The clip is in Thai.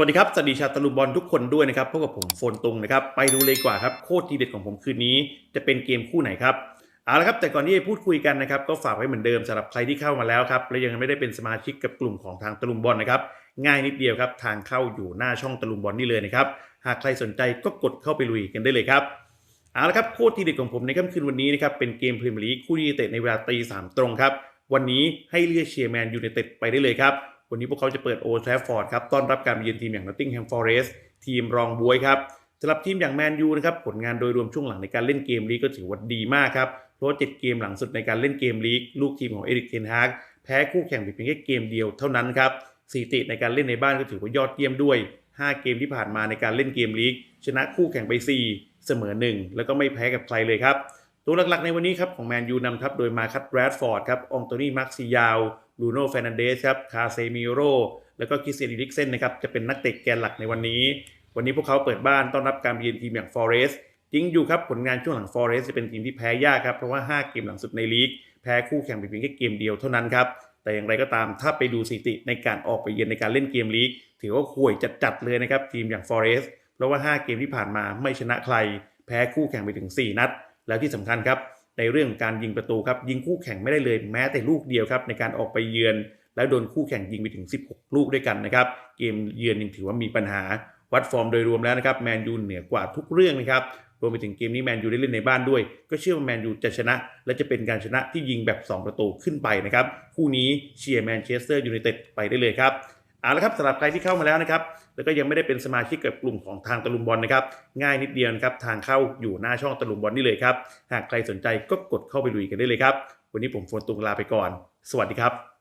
วัสดีครับ สวัสดีชาวตะลุมบอลทุกคนด้วยนะครับพบกับผมโฟนตุงนะครับ ไปดูเลยกว่าครับ โคตรทีเด็ดของผมคืนนี้ จะเป็นเกมคู่ไหนครับ เอาละครับ แต่ก่อนที่จะพูดคุยกันนะครับ ก็ฝากไว้เหมือนเดิมสำหรับใครที่เข้ามาแล้วครับ และยังไม่ได้เป็นสมาชิกกับกลุ่มของทางตะลุมบอลนะครับ ง่ายนิดเดียวครับ ทางเข้าอยู่หน้าช่องตะลุมบอลนี่เลยนะครับ หากใครสนใจก็กดเข้าไปลุยกันได้เลยครับ เอาละครับ โคตรทีเด็ดของผมในค่ำคืนวันนี้นะครับ เป็นเกมพรีเมียร์ลีกคู่ยูไนเต็ดในเวลาตีสามตรงครับ วันนี้ให้เลือกเชียร์แมนยูไนเต็ดไปได้เลยครับ วันนี้พวกเขาจะเปิดโอทร f ฟอร์ดครับต้อนรับการเยือนทีมอย่างนอตติงแฮมฟอเรสต์ทีมรองบวยครับสำหรับทีมอย่างแมนยูนะครับผลงานโดยรวมช่วงหลังในการเล่นเกมลีกก็ถือว่าดีมากครับเพราะเจ็ดเกมหลังสุดในการเล่นเกมลีกลูกทีมของเอริกเทนฮากแพ้คู่แข่งเพียงแค่เกมเดียวเท่านั้นครับสถิติในการเล่นในบ้านก็ถือว่ายอดเยี่ยมด้วย 5 เกมที่ผ่านมาในการเล่นเกมลีกชนะคู่แข่งไป 4 เสมอ 1 แล้วก็ไม่แพ้กับใครเลยครับ ตัวหลักๆในวันนี้ครับของแมนยูนำทัพโดยมาคัตแรดฟอร์ดครับองโตนี่มักซิยาว ลูโน่เฟรนันเดสครับคาเซมิโรแล้วก็คริสเตียนดิกเซนนะครับจะเป็นนักเตะแกนหลักในวันนี้ วันนี้พวกเขาเปิดบ้านต้อนรับการเยือนทีมอย่างฟอเรสต์จริงอยู่ครับผลงานช่วงหลังฟอเรสต์จะเป็นทีมที่แพ้ยากครับเพราะว่า 5 เกมหลังสุดในลีก แพ้คู่แข่งไปเพียงแค่เกมเดียวเท่านั้นครับแต่อย่างไรก็ตามถ้าไปดูสถิติในการออกไปเยือนในการเล่นเกมลีก ถือว่าห่วยจัดๆเลยนะครับทีมอย่างฟอเรสต์เพราะว่า 5 เกมที่ผ่านมาไม่ชนะใคร แพ้คู่แข่งไปถึง 4 นัด แล้วที่สำคัญครับ ในเรื่องการยิงประตูครับยิงคู่แข่งไม่ได้เลยแม้แต่ลูกเดียวครับในการออกไปเยือน แล้วโดนคู่แข่งยิงไปถึง 16 ลูกด้วยกันนะครับเกมเยือนยังถือว่ามีปัญหาวัดฟอร์มโดยรวมแล้วนะครับแมนยูเหนือกว่าทุกเรื่องนะครับรวมไปถึงเกมนี้แมนยูได้เล่นในบ้านด้วย ก็เชื่อว่าแมนยูจะชนะ และจะเป็นการชนะที่ยิงแบบ 2 ประตูขึ้นไปนะครับ คู่นี้เชียร์แมนเชสเตอร์ยูไนเต็ดไปได้เลยครับ เอาละครับสำหรับใครที่เข้ามาแล้วนะครับ แล้วก็ยังไม่ได้เป็นสมาชิกกับกลุ่มของทางตะลุมบอลนะครับ ง่ายนิดเดียวนะครับ ทางเข้าอยู่หน้าช่องตะลุมบอลนี่เลยครับ หากใครสนใจก็กดเข้าไปลุยกันได้เลยครับ วันนี้ผมโฟนตุงลาไปก่อน สวัสดีครับ